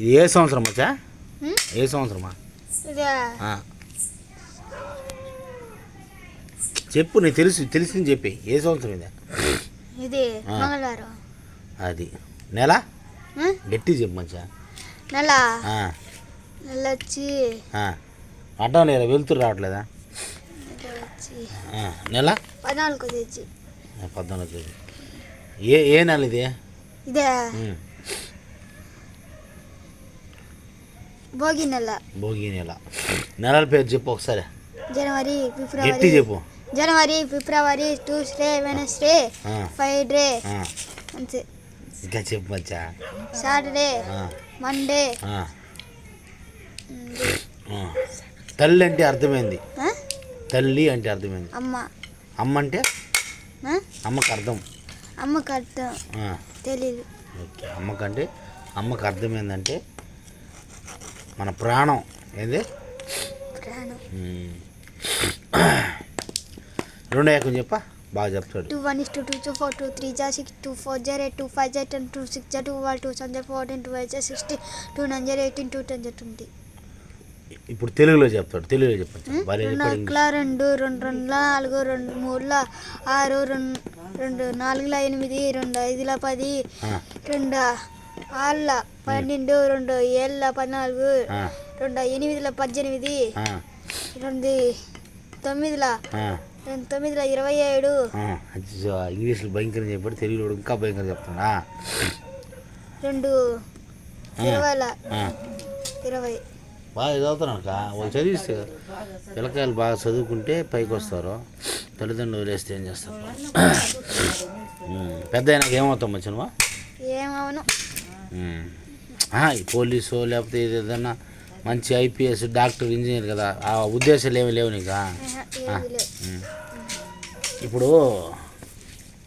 ఇది ఏ సంవత్సరం వచ్చా? ఏ సంవత్సరమా. చెప్పు నీకు తెలుసు తెలిసింది చెప్పి. ఏ సంవత్సరం ఇది? అది. నెల? గట్టి చెప్పు మంచిగా. నెల? నెల వచ్చి. అడ్డం లేదా వెళ్తురు రావట్లేదా? నెల? పద్నాలుగు పద్నాలుగు ఏ ఏ నెల ఇది? ఇదే. భోగి నెల. భోగి నెల. నెలల పేరు చెప్పు ఒకసారి. జనవరి గట్టి ఫిబ్రవరి చెప్పు. జనవరి ఫిబ్రవరి ట్యూస్డే వెనస్డే ఆ, ఫ్రైడే. ఆ. అంతే. ఇంకా చెప్పు మచ్చా. సాటర్డే ఆ, మండే. ఆ, ఉంది. ఆ. తల్లి అంటే అర్థమైంది. ఆ? తల్లి అంటే అర్థమైంది. అమ్మ. అమ్మ అంటే? ఆ? అమ్మకు అర్థం. అమ్మకి అర్థం. ఆ, తెలీదు. ఓకే. అమ్మకంటే అమ్మకు అర్థం ఏంటంటే మన ప్రాణం. ఏంది. రెండో ఏకం చెప్పా. బాగా చెప్తాడు. Two one is two two two four two three జా సిక్స్ టూ ఫోర్ జర్ ఎయిట్ టూ ఫైవ్ జర్ టెన్ టూ సిక్స్ జర్ టూ వన్ టూ సెవెన్ జర్ ఫోర్టీన్ టూ ఎయిట్ జర్ సిక్స్టీన్ టూ నైన్ జర్ ఎయిటీన్ టూ టెన్ జర్ twenty. ఇప్పుడు తెలుగులో చెప్తాడు. తెలుగులో రెండు చెప్పాడు ఒకల రెండు రెండు రెండుల నాలుగు రెండు మూడుల ఆరు రెండు రెండు నాలుగుల ఎనిమిది రెండు ఐదుల పది రెండు ఆరుల పన్నెండు రెండు ఏళ్ళ పద్నాలుగు రెండు ఎనిమిదిల పద్దెనిమిది రెండు తొమ్మిదిల తొమ్మిదిల ఇరవై ఏడు. ఇంగ్లీష్లో భయంకరం చెప్పాడు తెలుగులో ఇంకా భయంకరం చెప్తాడా రెండు. ఇరవైల. ఇరవై. బాగా చదువుతున్నాను కా? వాళ్ళు చదివిస్తే. పిల్లకాయలు బాగా చదువుకుంటే పైకి వస్తారు. తల్లిదండ్రులు వదిలేస్తే ఏం చేస్తారు? పెద్ద అయినాక ఏమవుతాం మచ్చ నువ్వు ఏమవను పోలీసు లేకపోతే ఇది ఏదన్నా మంచి ఐపీఎస్ డాక్టర్ ఇంజనీర్ కదా ఆ ఉద్దేశాలు ఏమి లేవు నీకు ఇప్పుడు